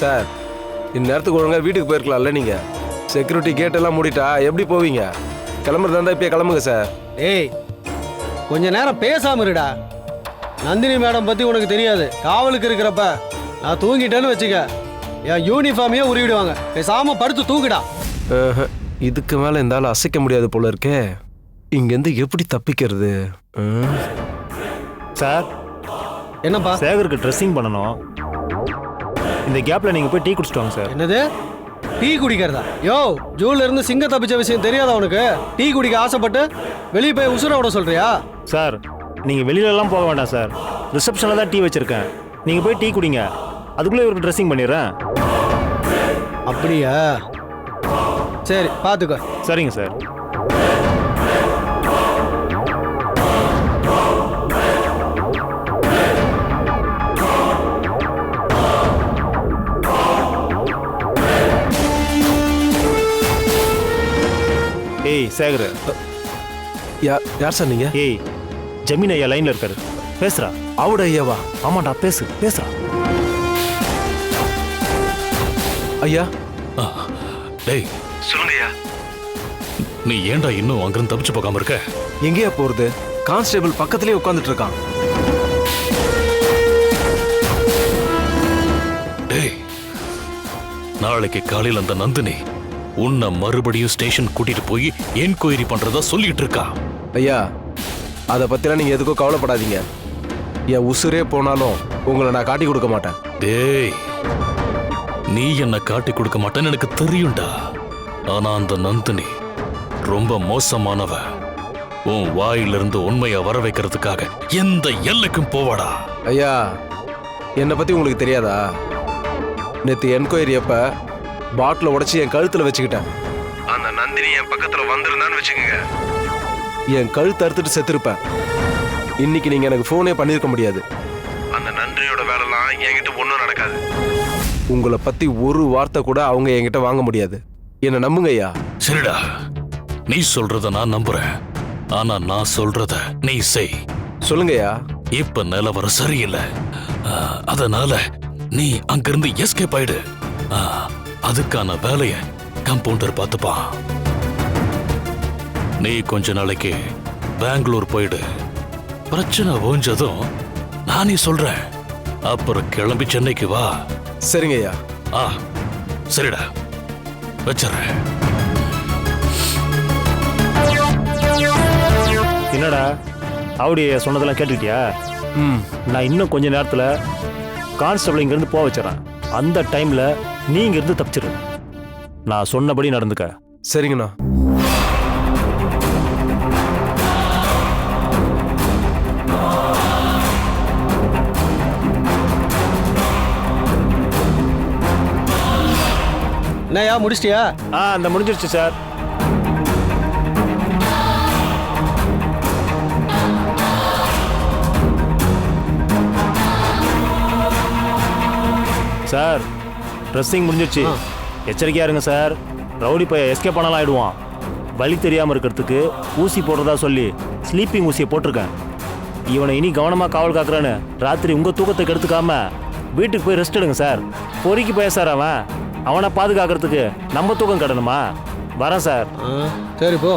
Sir இந்நேரத்துக்கு ஒழுங்கா வீட்டுக்கு போயிருக்கலாம்ல நீங்க. செக்யூரிட்டி கேட் எல்லாம் மூடிட்டா எப்படி போவீங்க? கிளம்புறதா இருந்தா இப்பயே கிளம்புங்க சார். ஏய் கொஞ்ச நேரம் பேசாம இருடா. நந்தினி மேடம் பத்தி உனக்கு தெரியாது. காவலுக்கு இருக்கிறப்ப நான் தூங்கிட்டேன்னு வச்சுக்க. என் யூனிஃபார்மையே உருவிடுவாங்க. பேசாம படுத்து தூங்குடா. ஆஹா, இதுக்கு மேல இந்த ஆள் அசைக்க முடியாது போல இருக்கே. இங்கேருந்து எப்படி தப்பிக்கிறது? சார் என்னப்பா? சேகருக்கு ட்ரெஸ்ஸிங் பண்ணணும். இந்த கேப்பில் நீங்கள் போய் டீ குடிச்சிட்டு வாங்க சார் என்னது? டீ குடிக்கிறதா? யோ ஜூல இருந்து சிங்க தப்பிச்ச விஷயம் தெரியாதா உனக்கு? டீ குடிக்க ஆசைப்பட்டு வெளியே போய் உசுர விட சொல்றியா? சார் நீங்கள் வெளியிலலாம் போக வேண்டாம் சார். ரிசப்ஷனில் தான் டீ வச்சுருக்கேன். நீங்கள் போய் டீ குடிங்க. அதுக்குள்ளே இவருக்கு ட்ரெஸ்ஸிங் பண்ணிடுறேன். அப்படியா? சரி பாத்துக்கோ. சரிங்க சார். ஏய் சேகர். யா- யார் சார் நீங்க? ஏய் ஜமீன் ஐயா லைனில் இருக்காரு. பேசுகிறா அவட ஐயாவா? ஆமாண்டா பேசு பேசுகிறா ஐயா? டேய். சொல்லுங்கய்யா. நீ ஏன்டா இன்னும் அங்கிருந்து தப்பிச்சு போகாம இருக்க? எங்கேயா போறது? கான்ஸ்டேபிள் பக்கத்துலயே உட்காந்துட்டு இருக்கான். டேய் நாளைக்கு காலையில அந்த நந்தினி உன்னை மறுபடியும் ஸ்டேஷன் கூட்டிட்டு போய் என்கொயரி பண்றதா சொல்லிட்டு இருக்கா? ஐயா அதை பத்திலாம் நீங்க எதுக்கும் கவலைப்படாதீங்க. என் உசுரே போனாலும் உங்களை நான் காட்டி கொடுக்க மாட்டேன். டேய் நீ என்ன காட்டி கொடுக்க மாட்டேன்னு எனக்கு தெரியும்டா. ஆனா அந்த நந்தினி ரொம்ப மோசமானவ. உன் வாயிலிருந்து உண்மையை வர வைக்கிறதுக்காக எந்த எல்லைக்கும் போவாடா? ஐயா என்னை பத்தி உங்களுக்கு தெரியாதா? நேத்து என்கொயரி அப்ப பாட்டில உடைச்சு என் கழுத்துல வச்சுக்கிட்டேன். அந்த நந்தினி என் பக்கத்துல வந்திருந்தான்னு வச்சுக்கோங்க. என் கழுத்து அறுத்துட்டு செத்துருப்பேன். இன்னைக்கு நீங்க எனக்கு ஃபோனே பண்ணிருக்க முடியாது. அந்த நன்றியோட வேலைலாம் என்கிட்ட ஒன்றும் நடக்காது. உங்களை பத்தி ஒரு வார்த்தை கூட அவங்க என்கிட்ட வாங்க முடியாது. என்ன நம்புங்க ஐயா சரிடா. நீ சொல்றத நான் நம்புறேன். ஆனா நான் சொல்றத நீ செய். சொல்லுங்கய்யா. இப்ப நிலவரம் சரியில்லை. ஆ, அதனால நீ அங்கிருந்து எஸ்கேப் ஆயிடு. ஆ, அதுக்கான வேலைய கம்பவுண்டர் பார்த்துப்பான் நீ கொஞ்ச நாளைக்கு பெங்களூர் போயிடு. பிரச்சனை ஓஞ்சதும் நானே சொல்றேன். அப்புறம் கிளம்பி சென்னைக்கு வா. சரிங்க ஐயா. ஆ சரிடா. வச்சிடுறேன். என்னடா ஆவுடி சொன்னதெல்லாம் கேட்டுக்கிட்டியா? ம். நான் இன்னும் கொஞ்ச நேரத்தில் கான்ஸ்டபிள் இங்கேருந்து போக வச்சிடறேன். அந்த டைமில் நீ இங்கேருந்து தப்பிச்சிரு நான் சொன்னபடி நடந்துக்க. சரிங்கண்ணா. என்னய்யா முடிச்சிட்டியா? ஆ அந்த முடிஞ்சிருச்சு சார். சார் ட்ரெஸ்ஸிங் முடிஞ்சிருச்சு. எச்சரிக்கையா இருங்க சார். ரவுடி பைய எஸ்கேப் பண்ணலாம் ஆயிடுவான். வழி தெரியாமல் இருக்கிறதுக்கு ஊசி போடுறதா சொல்லி ஸ்லீப்பிங் ஊசியை போட்டிருக்கேன். இவனை இனி கவனமாக காவல் காக்குறான்னு ராத்திரி உங்கள் தூக்கத்தை கெடுத்துக்காம வீட்டுக்கு போய் ரெஸ்ட் எடுங்க சார். பொறுக்கி போய சார் அவன். அவனை பாதுகாக்கிறதுக்கு நம்ம தூக்கம் கடணுமா? வரேன் சார். சரி போ.